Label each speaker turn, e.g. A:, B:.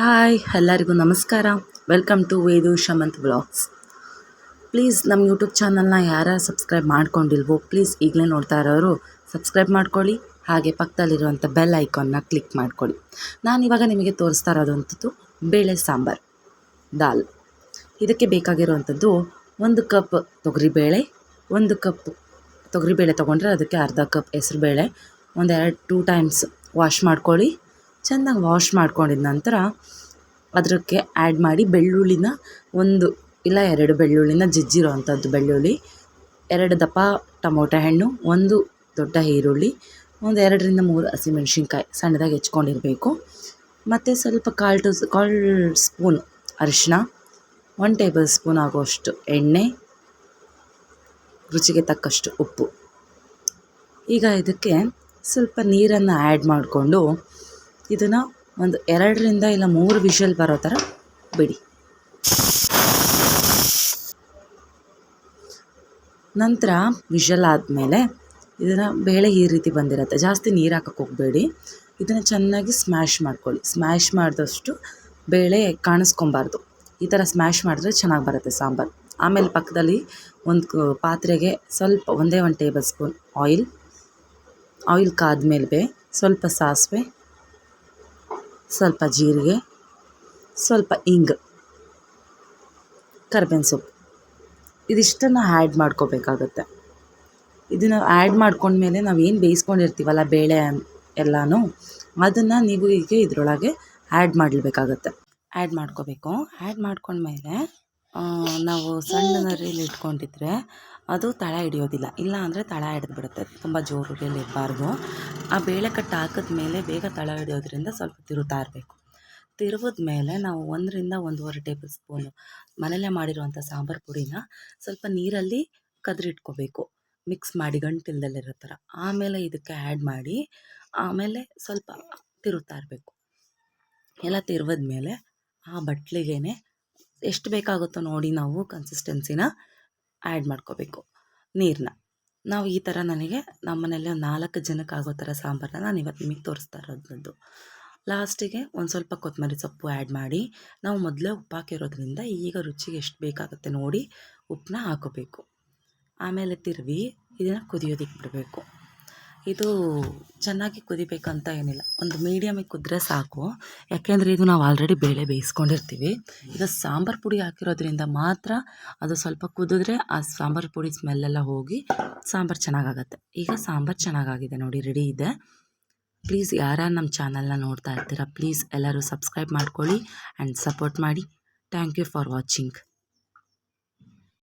A: Hi, ಎಲ್ಲರಿಗೂ ನಮಸ್ಕಾರ. Welcome to Vedu Shamanth vlogs please ನಮ್ಮ ಯೂಟ್ಯೂಬ್ ಚಾನಲ್ನ ಯಾರು ಸಬ್ಸ್ಕ್ರೈಬ್ ಮಾಡ್ಕೊಂಡಿಲ್ವೋ ಪ್ಲೀಸ್ ಈಗಲೇ ನೋಡ್ತಾ ಇರೋರು ಸಬ್ಸ್ಕ್ರೈಬ್ ಮಾಡ್ಕೊಳ್ಳಿ. ಹಾಗೆ ಪಕ್ಕದಲ್ಲಿರುವಂಥ ಬೆಲ್ ಐಕಾನ್ನ ಕ್ಲಿಕ್ ಮಾಡ್ಕೊಳ್ಳಿ. ನಾನು ಇವಾಗ ನಿಮಗೆ ತೋರಿಸ್ತಾ ಇರೋದಂಥದ್ದು ಬೇಳೆ ಸಾಂಬಾರು, ದಾಲ್. ಇದಕ್ಕೆ ಬೇಕಾಗಿರುವಂಥದ್ದು ಒಂದು ಕಪ್ ತೊಗರಿಬೇಳೆ, ಒಂದು ಕಪ್ ತೊಗರಿಬೇಳೆ ತೊಗೊಂಡ್ರೆ ಅದಕ್ಕೆ ಅರ್ಧ ಕಪ್ ಹೆಸ್ರುಬೇಳೆ, ಒಂದೆರಡು ಟೂ ಟೈಮ್ಸ್ ವಾಶ್ ಮಾಡ್ಕೊಳ್ಳಿ. ಚೆನ್ನಾಗಿ ವಾಶ್ ಮಾಡ್ಕೊಂಡಿದ್ದ ನಂತರ ಅದಕ್ಕೆ ಆ್ಯಡ್ ಮಾಡಿ ಬೆಳ್ಳುಳ್ಳಿನ ಒಂದು ಇಲ್ಲ ಎರಡು ಬೆಳ್ಳುಳ್ಳಿನ ಜಜ್ಜಿರೋ ಅಂಥದ್ದು ಬೆಳ್ಳುಳ್ಳಿ, ಎರಡು ದಪ್ಪ ಟೊಮೊಟೊ ಹಣ್ಣು, ಒಂದು ದೊಡ್ಡ ಈರುಳ್ಳಿ, ಒಂದು ಎರಡರಿಂದ ಮೂರು ಹಸಿಮೆಣ್ಸಿನ್ಕಾಯಿ ಸಣ್ಣದಾಗಿ ಹೆಚ್ಕೊಂಡಿರಬೇಕು. ಮತ್ತು ಸ್ವಲ್ಪ ಕಾಲು ಟು ಕಾಲು ಸ್ಪೂನ್ ಅರಿಶಿನ ಒನ್ ಟೇಬಲ್ ಸ್ಪೂನ್ ಆಗೋಷ್ಟು ಎಣ್ಣೆ, ರುಚಿಗೆ ತಕ್ಕಷ್ಟು ಉಪ್ಪು. ಈಗ ಇದಕ್ಕೆ ಸ್ವಲ್ಪ ನೀರನ್ನು ಆ್ಯಡ್ ಮಾಡಿಕೊಂಡು ಇದನ್ನು ಒಂದು ಎರಡರಿಂದ ಇಲ್ಲ ಮೂರು ವಿಷಲ್ ಬರೋ ಥರ ಬಿಡಿ. ನಂತರ ವಿಷಲ್ ಆದಮೇಲೆ ಇದನ್ನು ಬೇಳೆ ಈ ರೀತಿ ಬಂದಿರುತ್ತೆ. ಜಾಸ್ತಿ ನೀರು ಹಾಕಕ್ಕೆ ಹೋಗಬೇಡಿ. ಇದನ್ನು ಚೆನ್ನಾಗಿ ಸ್ಮ್ಯಾಶ್ ಮಾಡ್ಕೊಳ್ಳಿ. ಸ್ಮ್ಯಾಶ್ ಮಾಡಿದಷ್ಟು ಬೇಳೆ ಕಾಣಿಸ್ಕೊಬಾರ್ದು. ಈ ಥರ ಸ್ಮ್ಯಾಶ್ ಮಾಡಿದ್ರೆ ಚೆನ್ನಾಗಿ ಬರುತ್ತೆ ಸಾಂಬಾರು. ಆಮೇಲೆ ಪಕ್ಕದಲ್ಲಿ ಒಂದು ಪಾತ್ರೆಗೆ ಸ್ವಲ್ಪ ಒಂದೇ ಒಂದು ಟೇಬಲ್ ಸ್ಪೂನ್ ಆಯಿಲ್ ಆಯಿಲ್ ಕಾದ್ಮೇಲೆ ಸ್ವಲ್ಪ ಸಾಸಿವೆ ಸ್ವಲ್ಪ ಜೀರಿಗೆ, ಸ್ವಲ್ಪ ಇಂಗ್, ಕರ್ಬೇವಿನ ಸೊಪ್ಪು. ಇದಿಷ್ಟನ್ನು ಆ್ಯಡ್ ಮಾಡ್ಕೋಬೇಕಾಗತ್ತೆ. ಇದನ್ನು ಆ್ಯಡ್ ಮಾಡ್ಕೊಂಡ್ಮೇಲೆ ಏನು ಬೇಯಿಸ್ಕೊಂಡಿರ್ತೀವಲ್ಲ ಬೇಳೆ ಎಲ್ಲಾನು, ಅದನ್ನು ನೀವು ಈಗ ಇದರೊಳಗೆ ಆ್ಯಡ್ ಮಾಡಲೇಬೇಕಾಗತ್ತೆ. ಆ್ಯಡ್ ಮಾಡ್ಕೋಬೇಕು. ಆ್ಯಡ್ ಮಾಡ್ಕೊಂಡ್ಮೇಲೆ ನಾವು ಸಣ್ಣ ನರಿಯಲ್ಲಿ ಇಟ್ಕೊಂಡಿದ್ರೆ ಅದು ತಳ ಹಿಡಿಯೋದಿಲ್ಲ. ಇಲ್ಲ ಅಂದರೆ ತಳ ಹಿಡಿದ್ಬಿಡುತ್ತೆ ತುಂಬ ಜೋರು ಇರಬಾರ್ದು ಆ ಬೇಳೆ ಕಟ್ಟು ಹಾಕಿದ್ಮೇಲೆ ಬೇಗ ತಳ ಹಿಡಿಯೋದ್ರಿಂದ ಸ್ವಲ್ಪ ತಿರುತ್ತಾ ಇರಬೇಕು. ತಿರುವಿದ ಮೇಲೆ ನಾವು ಒಂದರಿಂದ ಒಂದೂವರೆ ಟೇಬಲ್ ಸ್ಪೂನು ಮನೇಲೆ ಮಾಡಿರುವಂಥ ಸಾಂಬಾರು ಪುಡಿನ ಸ್ವಲ್ಪ ನೀರಲ್ಲಿ ಕದ್ರಿಟ್ಕೋಬೇಕು. ಮಿಕ್ಸ್ ಮಾಡಿ ಗಂಟಿಲ್ದಲ್ಲಿರೋ ಥರ ಆಮೇಲೆ ಇದಕ್ಕೆ ಆ್ಯಡ್ ಮಾಡಿ ಆಮೇಲೆ ಸ್ವಲ್ಪ ತಿರುತ್ತಾ ಇರಬೇಕು. ಎಲ್ಲ ತಿರುವಿದ ಮೇಲೆ ಆ ಬಟ್ಲಿಗೆ ಎಷ್ಟು ಬೇಕಾಗುತ್ತೋ ನೋಡಿ ನಾವು ಕನ್ಸಿಸ್ಟೆನ್ಸಿನ ಆ್ಯಡ್ ಮಾಡ್ಕೋಬೇಕು. ನೀರನ್ನ ನಾವು ಈ ಥರ ನನಗೆ ನಮ್ಮ ಮನೇಲಿ ಒಂದು ನಾಲ್ಕು ಜನಕ್ಕೆ ಆಗೋ ಥರ ಸಾಂಬಾರನ್ನ ನಾನು ಇವತ್ತು ನಿಮಗೆ ತೋರಿಸ್ತಾ ಇರೋದು ಲಾಸ್ಟಿಗೆ ಒಂದು ಸ್ವಲ್ಪ ಕೊತ್ತಂಬರಿ ಸೊಪ್ಪು ಆ್ಯಡ್ ಮಾಡಿ, ನಾವು ಮೊದಲೇ ಉಪ್ಪು ಹಾಕಿರೋದ್ರಿಂದ ಈಗ ರುಚಿಗೆ ಎಷ್ಟು ಬೇಕಾಗುತ್ತೆ ನೋಡಿ ಉಪ್ಪನ್ನ ಹಾಕೋಬೇಕು. ಆಮೇಲೆ ತಿರುವಿ, ಇದನ್ನು ಕುದಿಯೋದಕ್ಕೆ ಬಿಡಬೇಕು. ಇದು ಚೆನ್ನಾಗಿ ಕುದಿಬೇಕಂತ ಏನಿಲ್ಲ. ಒಂದು ಮೀಡಿಯಮಿಗೆ ಕುದ್ರೆ ಸಾಕು. ಯಾಕೆಂದರೆ ಇದು ನಾವು ಆಲ್ರೆಡಿ ಬೇಳೆ ಬೇಯಿಸ್ಕೊಂಡಿರ್ತೀವಿ. ಈಗ ಸಾಂಬಾರು ಪುಡಿ ಹಾಕಿರೋದ್ರಿಂದ ಮಾತ್ರ ಅದು ಸ್ವಲ್ಪ ಕುದಿದ್ರೆ ಆ ಸಾಂಬಾರು ಪುಡಿ ಸ್ಮೆಲ್ಲೆಲ್ಲ ಹೋಗಿ ಸಾಂಬಾರು ಚೆನ್ನಾಗಾಗತ್ತೆ. ಈಗ ಸಾಂಬಾರು ಚೆನ್ನಾಗಾಗಿದೆ ನೋಡಿ ರೆಡಿ ಇದೆ. ಪ್ಲೀಸ್ ಯಾರ್ಯಾರು ನಮ್ಮ ಚಾನಲ್ನ ನೋಡ್ತಾ ಇರ್ತೀರ ಪ್ಲೀಸ್ ಎಲ್ಲರೂ ಸಬ್ಸ್ಕ್ರೈಬ್ ಮಾಡ್ಕೊಳ್ಳಿ ಆ್ಯಂಡ್ ಸಪೋರ್ಟ್ ಮಾಡಿ. Thank you for watching